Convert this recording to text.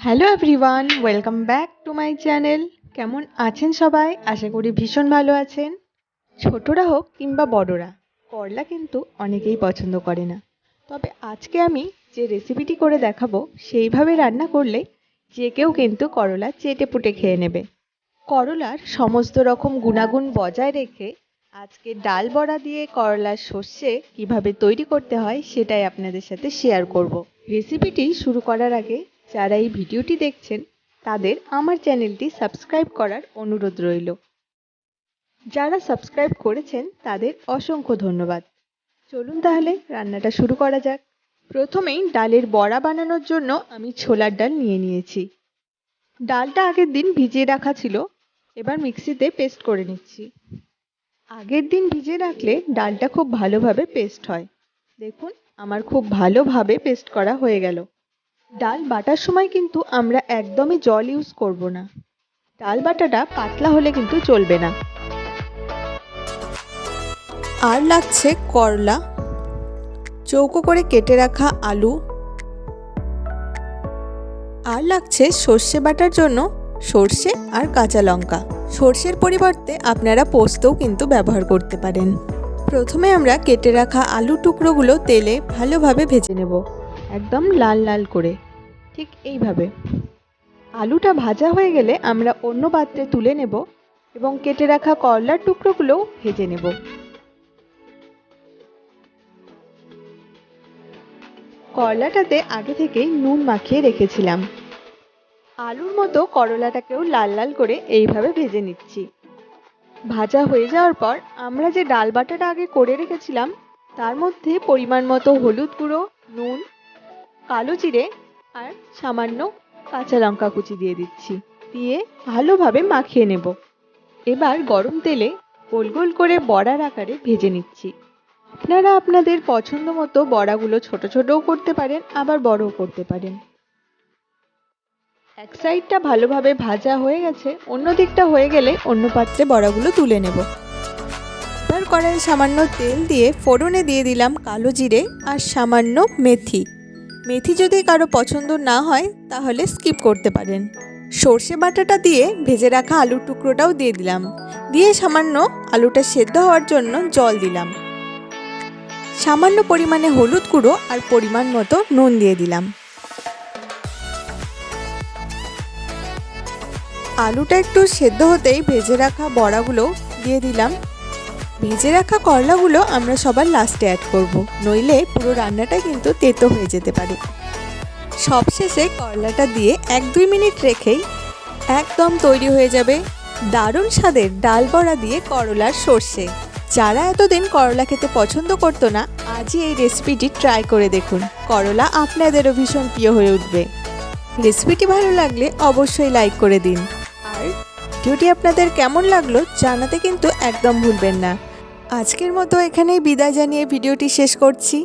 Hello everyone welcome back to my channel কেমন আছেন সবাই? আশা করি ভীষণ ভালো আছেন। ছোটরা হোক কিংবা বড়রা, করলা কিন্তু অনেকেই পছন্দ করে না। তবে আজকে আমি যে রেসিপিটি করে দেখাবো, সেইভাবে রান্না করলে যে কেউ কিন্তু করলা চেটে পুটে খেয়ে নেবে। করলার সমস্ত রকম গুণাগুণ বজায় রেখে আজকে ডাল বড়া দিয়ে করলার সর্ষে কীভাবে তৈরি করতে হয়, সেটাই আপনাদের সাথে শেয়ার করব। রেসিপিটি শুরু করার আগে যারা এই ভিডিওটি দেখছেন, তাদের আমার চ্যানেলটি সাবস্ক্রাইব করার অনুরোধ রইল। যারা সাবস্ক্রাইব করেছেন, তাদের অসংখ্য ধন্যবাদ। চলুন তাহলে রান্নাটা শুরু করা যাক। প্রথমেই ডালের বড়া বানানোর জন্য আমি ছোলার ডাল নিয়ে নিয়েছি। ডালটা আগের দিন ভিজিয়ে রাখা ছিল, এবার মিক্সিতে পেস্ট করে নিচ্ছি। আগের দিন ভিজিয়ে রাখলে ডালটা খুব ভালোভাবে পেস্ট হয়। দেখুন, আমার খুব ভালোভাবে পেস্ট করা হয়ে গেল। ডাল বাটার সময় কিন্তু আমরা একদমই জল ইউজ করব না। ডাল বাটাটা পাতলা হলে কিন্তু চলবে না। আর লাগছে করলা। চৌকো করে কেটে রাখা আলু। আর লাগছে সর্ষে বাটার জন্য সর্ষে আর কাঁচা লঙ্কা। সর্ষের পরিবর্তে আপনারা পোস্তও কিন্তু ব্যবহার করতে পারেন। প্রথমে আমরা কেটে রাখা আলু টুকরোগুলো তেলে ভালোভাবে ভেজে নেব। একদম লাল লাল করে। ঠিক এইভাবে। আলুটা ভাজা হয়ে গেলে আমরা অন্য পাত্রে তুলে নেব এবং কেটে রাখা করলার টুকরোগুলোও ভেজে নেব। করলাটাতে আগে থেকেই নুন মাখিয়ে রেখেছিলাম। আলুর মতো করলাটাকেও লাল লাল করে এইভাবে ভেজে নিচ্ছি। ভাজা হয়ে যাওয়ার পর আমরা যে ডাল বাটাটা আগে করে রেখেছিলাম, তার মধ্যে পরিমাণ মতো হলুদ গুঁড়ো, নুন কালো জিরে আর সামান্য কাঁচা লঙ্কা কুচি দিয়ে দিচ্ছি। দিয়ে ভালোভাবে মাখিয়ে নেব। এবার গরম তেলে গোল গোল করে বড়ার আকারে ভেজে নিচ্ছি। আপনারা আপনাদের পছন্দ মতো বড়াগুলো ছোট ছোটও করতে পারেন, আবার বড়ও করতে পারেন। এক সাইডটা ভালোভাবে ভাজা হয়ে গেছে, অন্য দিকটা হয়ে গেলে অন্য পাত্রে বড়াগুলো তুলে নেব। এবার কড়াইয়ে সামান্য তেল দিয়ে ফোড়নে দিয়ে দিলাম কালো জিরে আর সামান্য মেথি। মেথি যদি কারও পছন্দ না হয়, তাহলে স্কিপ করতে পারেন। সর্ষে বাটাটা দিয়ে ভেজে রাখা আলুর টুকরোটাও দিয়ে দিলাম। দিয়ে সামান্য আলুটা সেদ্ধ হওয়ার জন্য জল দিলাম। সামান্য পরিমাণে হলুদ গুঁড়ো আর পরিমাণ মতো নুন দিয়ে দিলাম। আলুটা একটু সেদ্ধ হতেই ভেজে রাখা বড়াগুলো দিয়ে দিলাম। ভেজে রাখা করলাগুলো আমরা সবার লাস্টে অ্যাড করব। নইলে পুরো রান্নাটা কিন্তু তেতো হয়ে যেতে পারে। সবশেষে করলাটা দিয়ে এক দুই মিনিট রেখেই একদম তৈরি হয়ে যাবে দারুণ স্বাদের ডাল বড়া দিয়ে করলার সর্ষে। যারা এতদিন করলা খেতে পছন্দ করতো না, আজই এই রেসিপিটি ট্রাই করে দেখুন। করলা আপনাদেরও ভীষণ প্রিয় হয়ে উঠবে। রেসিপিটি ভালো লাগলে অবশ্যই লাইক করে দিন। ভিডিওটি আপনাদের কেমন লাগল জানাতে কিন্তু একদম ভুলবেন না। আজকের মতো এখানেই বিদায় জানিয়ে ভিডিওটি শেষ করছি।